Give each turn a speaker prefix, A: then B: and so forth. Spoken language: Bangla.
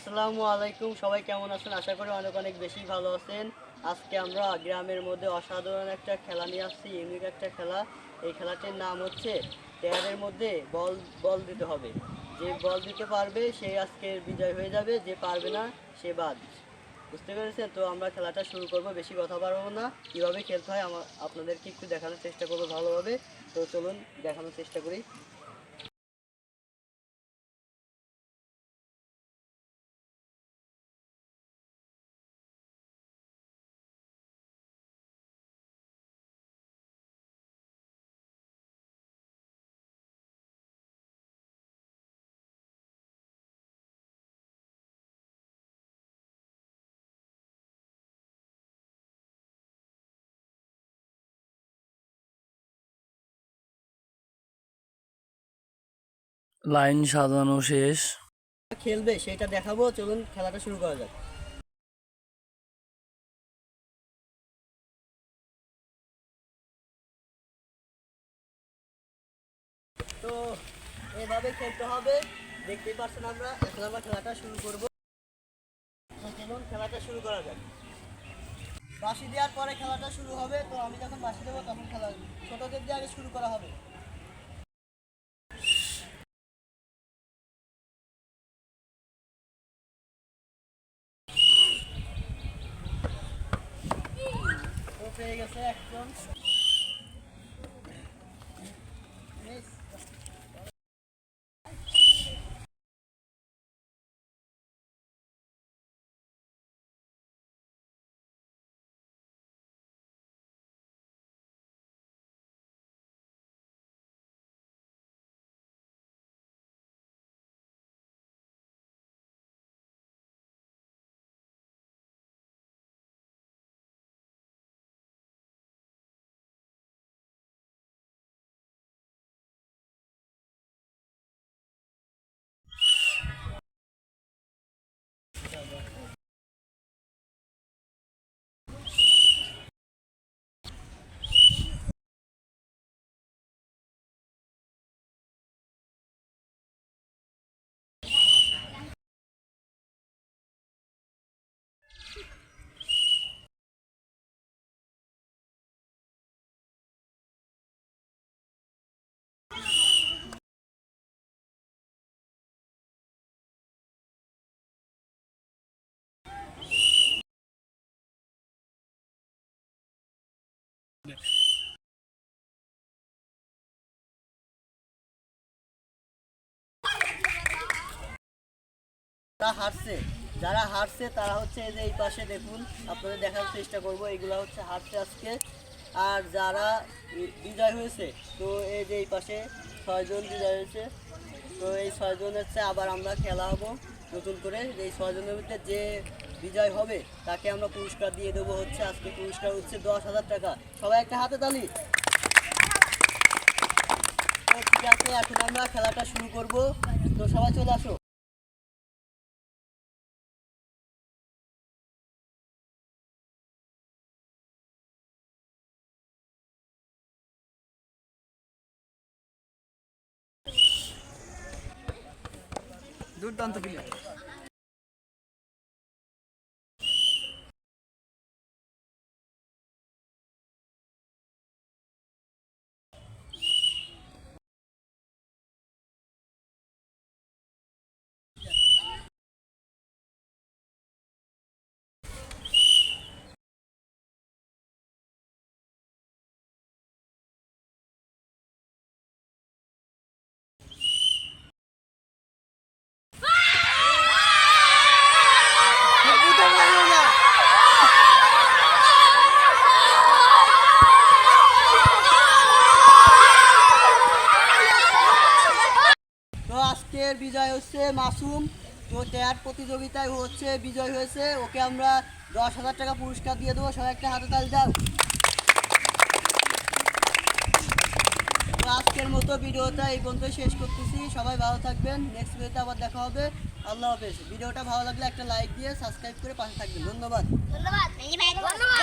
A: আসসালামু আলাইকুম, সবাই কেমন আছেন? আশা করি অনেক অনেক বেশি ভালো আছেন। আজকে আমরা গ্রামের মধ্যে অসাধারণ একটা খেলা নিয়ে আসছি ইউনিক একটা খেলা। এই খেলাটির নাম হচ্ছে টেয়ারের মধ্যে বল বল দিতে হবে। যে বল দিতে পারবে, সে আজকে বিজয় হয়ে যাবে, যে পারবে না, সে বাদ। বুঝতে পেরেছেন? তো আমরা খেলাটা শুরু করব, বেশি কথা পারব না। কীভাবে খেলতে হয় আমার আপনাদেরকে একটু দেখানোর চেষ্টা করব ভালোভাবে। তো চলুন, দেখানোর চেষ্টা করি।
B: লাইন সাজানো শেষ।
A: খেলবে, সেটা দেখাবো, চলুন খেলাটা শুরু করা যাক। তো এভাবে খেলতে হবে, দেখতেই পাচ্ছেন আমরা, এখন আমরা খেলাটা শুরু করব। চলুন খেলাটা শুরু করা যাক। বাঁশি দেওয়ার পরে খেলাটা শুরু হবে, তো আমি যখন বাঁশি দেবো তখন খেলা ছোটদের দিয়ে আগে শুরু করা হবে। পেয়ে গেছে একজন যারা হারছে যারা হারছে তারা হচ্ছে এই যে এই পাশে দেখুন, আপনাদের দেখার চেষ্টা করব, এগুলো হচ্ছে হারছে আজকে। আর যারা বিজয় হয়েছে, তো এই যে এই পাশে ছয়জন বিজয় হয়েছে, তো এই ছয়জন হচ্ছে আবার আমরা খেলা হব নতুন করে। এই ছয়জনের মধ্যে যে বিজয় হবে, তাকে আমরা পুরস্কার দিয়ে দেবো হচ্ছে, আজকে পুরস্কার হচ্ছে দশ হাজার টাকা। সবাই একটা হাতে তালি। ঠিক আছে, এখন আমরা খেলাটা শুরু করব। তো সবাই চলে আসো।
B: দুর্দান্ত প্লেয়ার
A: আজকের বিজয় হচ্ছে মাসুম। তো ট্যাট প্রতিযোগিতায় হচ্ছে বিজয় হয়েছে। ওকে আমরা দশ হাজার টাকা পুরস্কার দিয়ে দেবো। সবাই একটা হাতে তাল দাও। আজকের মতো ভিডিওটা এই পর্যন্ত শেষ করতেছি। সবাই ভালো থাকবেন। নেক্সট ভিডিওতে আবার দেখা হবে। আল্লাহ হাফেজ। ভিডিওটা ভালো লাগলে একটা লাইক দিয়ে সাবস্ক্রাইব করে পাশে থাকবেন। ধন্যবাদ।
C: ধন্যবাদ। ধন্যবাদ।